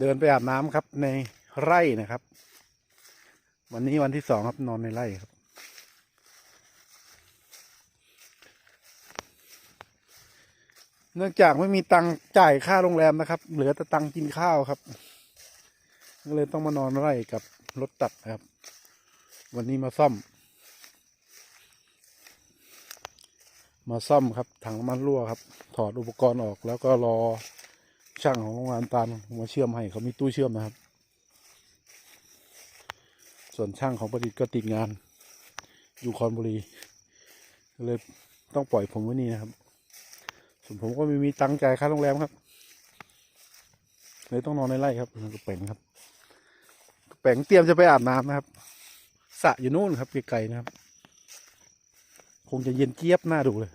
เดินไปอาบน้ำครับในไร่นะครับ วันนี้วันที่สองครับนอนในไร่ครับ เนื่องจากไม่มีตังจ่ายค่าโรงแรมนะครับ เหลือแต่ตังกินข้าวครับ ก็เลยต้องมานอนไร่กับรถตัดนะครับ วันนี้มาซ่อม มาซ่อมครับถังน้ำมันรั่วครับ ถอดอุปกรณ์ออกแล้วก็รอ ช่างของโรงงานตาลมาเชื่อมให้เขามีตู้เชื่อมนะครับ ส่วนช่างของประดิษฐ์ก็ติดงาน อยู่คอนบุรีเลยต้องปล่อยผมไว้นี่นะครับส่วนผมก็ไม่มีตังค์จ่ายค่าโรงแรมครับเลยต้องนอนในไร่ครับกระเป๋งครับกระเป๋งเตรียมจะไปอาบน้ำนะครับสระอยู่นู่นครับไกลๆนะครับ คงจะเย็นเจี๊ยบหน้าดูเลย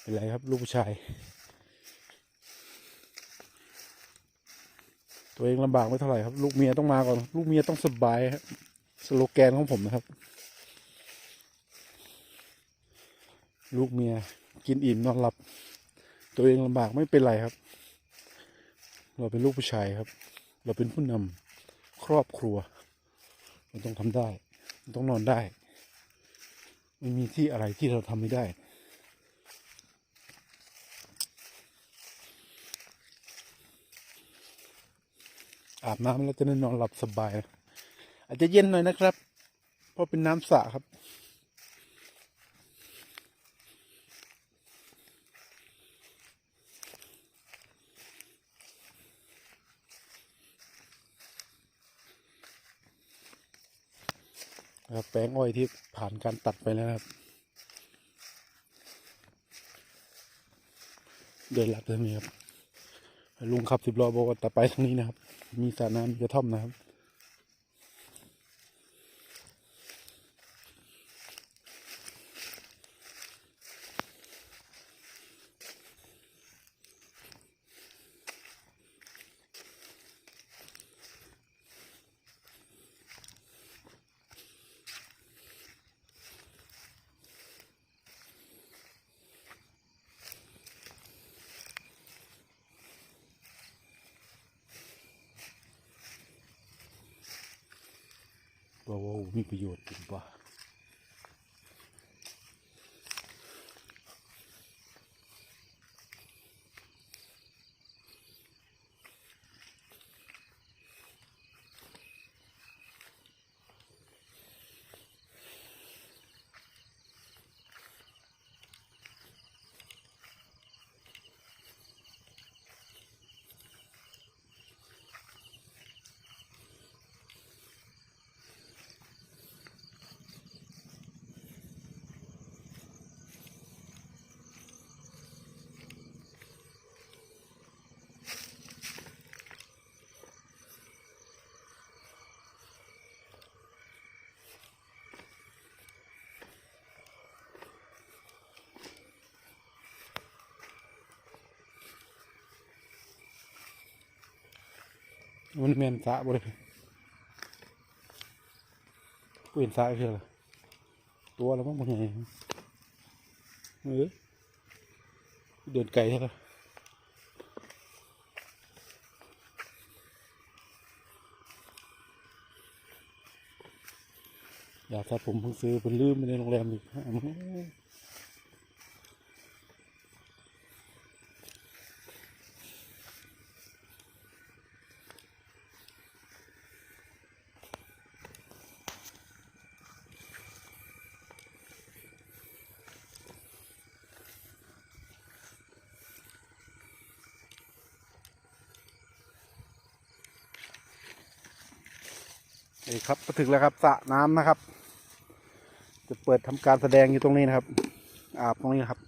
เป็นไรครับ ลูกผู้ชาย ตัวเองลำบากไม่เท่าไหร่ครับ ลูกเมียต้องมาก่อน ลูกเมียต้องสบายครับสโลแกนของผมนะครับ ลูกเมียกินอิ่มนอนหลับ ตัวเองลำบากไม่เป็นไรครับ เราเป็นลูกผู้ชายครับ เราเป็นผู้นำครอบครัวเราต้องทำได้เราต้องนอนได้ ไม่มีที่อะไรที่เราทำไม่ได้ อาบน้ำแล้วจะได้นอนหลับสบายนะอาจจะเย็นหน่อยนะครับ เพราะเป็นน้ำสระครับ แป้งอ้อยที่ผ่านการตัดไปแล้วนะครับเดินหลัดเลยครับลุงขับสิบล้อบอกว่าแต่ไปทางนี้นะครับ มีสระน้ำกระท่อมนะครับ ว่าโอ้มีประโยชน์จริงป่ะ มันเมียนสะบ่เลยกูเห็นสะเพื่ออะไรตัวแล้วมั้งบางไงเออเดินไกลใช่ไหมอยากถ้าผมเพิ่งซื้อเป็นลืมไปในโรงแรมอีก นี่ครับมาถึงแล้วครับสระน้ำนะครับ จะเปิดทำการแสดงอยู่ตรงนี้นะครับอาบตรงนี้นะครับ